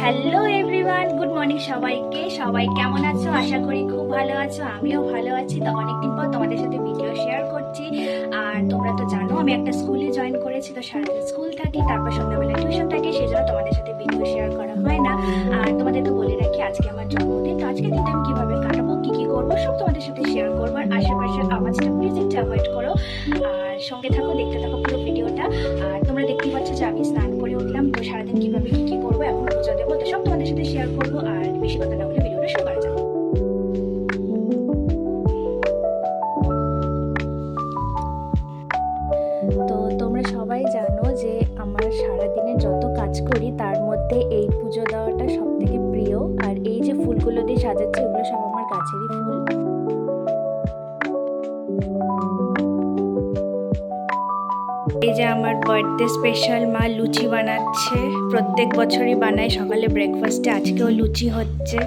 Hello everyone good morning সবাইকে। সবাই কেমন আছো? আশা করি খুব ভালো আছো। আমিও ভালো আছি। তো অনেকদিন পর তোমাদের সাথে ভিডিও শেয়ার করছি। আর তোমরা তো জানো, আমি একটা স্কুলে জয়েন করেছি। তো সারাদিন স্কুল থাকি, তারপর সন্ধ্যাবেলা টিউশন থাকি সেই জন্য তোমাদের সাথে ভিডিও শেয়ার করা হয় না। আর তোমাদেরকে বলে রাখি, আজকে আমার জন্মদিন। তো আজকে দিনটা আমি কীভাবে কাটাবো, কী কী করব, সব তোমাদের সাথে শেয়ার করব। আর আশেপাশের আওয়াজটা প্লিজ একটু অ্যাভয়েড করো। আর সঙ্গে থাকো, দেখতে থাকো পুরো ভিডিওটা আর তোমরা দেখতেই পাচ্ছ যে আমি স্নান করে উঠলাম। তো সারাদিন কীভাবে কী দেবো তো সব তোমাদের সাথে শেয়ার করব, আর বেশি কথা না বলে ভিডিওটা শুরু করা তো তোমরা সবাই জানো যে আমার সারাদিনের যত কাজ করি, তার মধ্যে এই পুজো দেওয়াটা সব থেকে প্রিয়। আর এই যে ফুলগুলো দিয়ে সাজাচ্ছে ওগুলো সব আমার গাছেরই ফুল। এই যে আমার বার্থডে স্পেশাল মা লুচি বানাচ্ছে। প্রত্যেক বছরই বানায়, সকালে ব্রেকফাস্টে আজকেও লুচি হচ্ছে।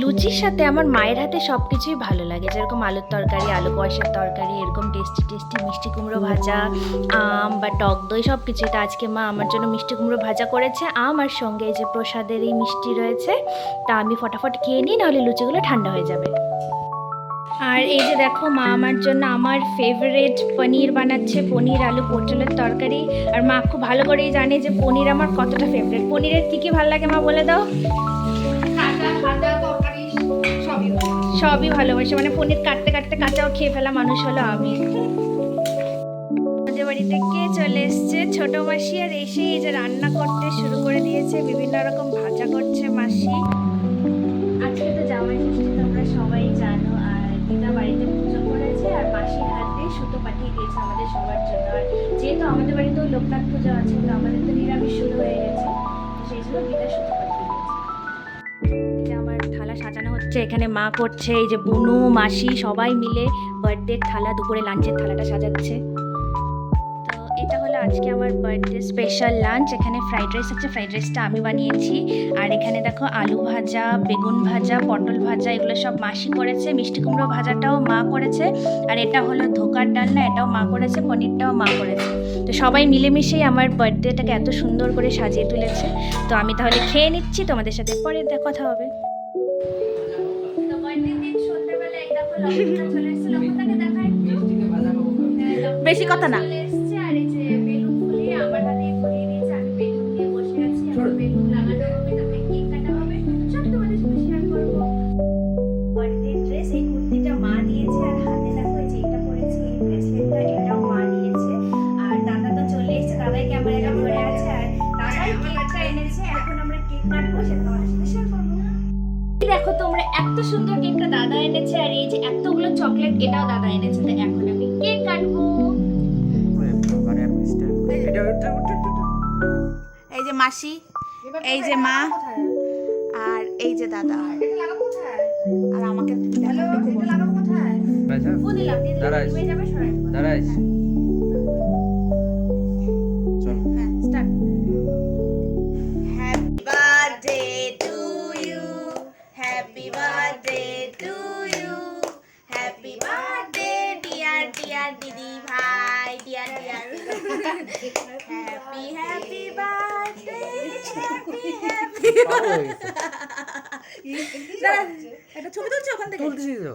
লুচির সাথে আমার মায়ের হাতে সব কিছুই ভালো লাগে। যেরকম আলুর তরকারি, আলু কষার তরকারি, এরকম টেস্টি টেস্টি মিষ্টি কুমড়ো ভাজা, আম বা টক দই সব কিছুই তো আজকে মা আমার জন্য মিষ্টি কুমড়ো ভাজা করেছে। আম আর সঙ্গে এই যে প্রসাদের এই মিষ্টি রয়েছে, তা আমি ফটাফট খেয়ে নিই, নাহলে লুচিগুলো ঠান্ডা হয়ে যাবে। আর এই যে দেখো মা আমার জন্য আমার ফেভারেট পনির বানাচ্ছে পনির আলু পটলের তরকারি। আর মা খুব ভালো করেই জানে যে পনির আমার কতটা ফেভারিট পনিরের কী কী ভালো লাগে মা বলে দাও? সবই সবই ভালোবাসে। মানে পনির কাটতে কাটতে কাঁচাও খেয়ে ফেলা মানুষ হলো আমি। আমাদের বাড়িতে কে চলে এসছে? ছোট মাসি আর এসে এই যে রান্না করতে শুরু করে দিয়েছে। বিভিন্ন রকম ভাজা করছে মাসি। আজকে তো জামাই ষষ্ঠী। আমাদের সবার জন্য। আর যেহেতু আমাদের বাড়িতেও লোকনাথ পূজা আছে, তো আমাদের তো নিরামিষ শুরু হয়ে গেছে। সেই জন্য গীতা যে আমার থালা সাজানো হচ্ছে, এখানে মা করছে, এই যে বুনু, মাসি সবাই মিলে বার্থডে থালা, দুপুরে লাঞ্চের থালাটা সাজাচ্ছে। আজকে আমার বার্থডে স্পেশাল লাঞ্চ এখানে ফ্রাইড রাইস আছে ফ্রাইড রাইসটা আমি বানিয়েছি। আর এখানে দেখো আলু ভাজা বেগুন ভাজা পটল ভাজা এগুলো সব মাসি করেছে মিষ্টি কুমড়ো ভাজাটাও মা করেছে। আর এটা হলো ধোকার ডালনা এটাও মা করেছে পনিরটাও মা করেছে। তো সবাই মিলেমিশেই আমার বার্থডেটাকে এত সুন্দর করে সাজিয়ে তুলেছে। তো আমি তাহলে খেয়ে নিচ্ছি তোমাদের সাথে পরে কথা হবে। বেশি কথা দিন দেখো তোমরা এত সুন্দর কেকটা দাদা এনেছে আর এই যে এতগুলো চকলেট এটাও দাদা এনেছে। তো এখন আমি কেক কাটবো এই যে মাসি এই যে মা আর এই যে দাদা। আর আমাকে দাঁড়াইস। দাঁড়াইস dear dear happy happy birthday happy happy একটা ছবি তুলছি ওখান থেকে? তুলতেছি তো।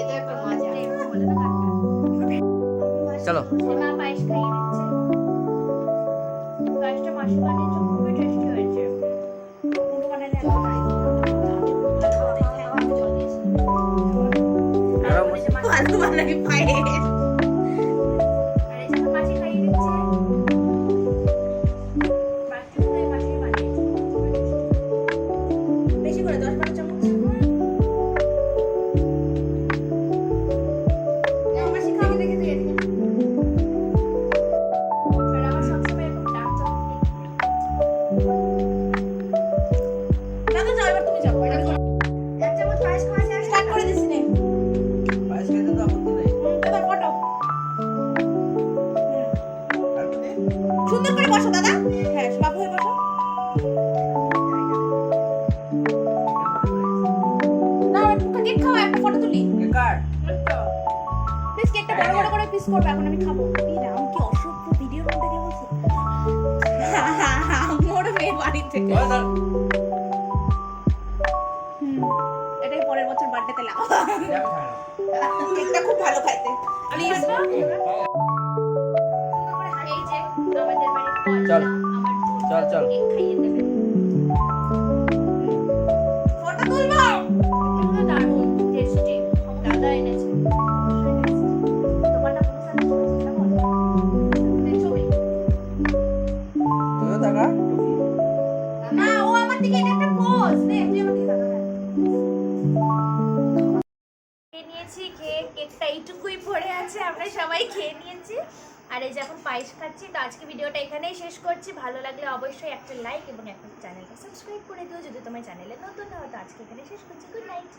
এটা একটা মজা চলো। মা পায়েস খাইয়ে দিচ্ছে পায়েসটা মাসি বানিয়েছে মিস করবে এখন আমি খাব আমি কি অসভ্য ভিডিওর মধ্যে কে বলছে মোর মেয়ে বাড়িতে এটাই পরের বছর বার্থডেতে লাভ কেকটা খুব ভালো খাইতে প্লিজ চল। চল চল। এইটুকুই পড়ে আছে, আমরা সবাই খেয়ে নিয়েছি। আর এই যে পায়েস খাচ্ছি, তো আজকে ভিডিওটা এখানেই শেষ করছি। ভালো লাগলে অবশ্যই একটা লাইক এবং একটা চ্যানেলটা সাবস্ক্রাইব করে দিও। যদি তোমার চ্যানেলে নতুন হও, তো আজকে এখানে শেষ করছি। Good night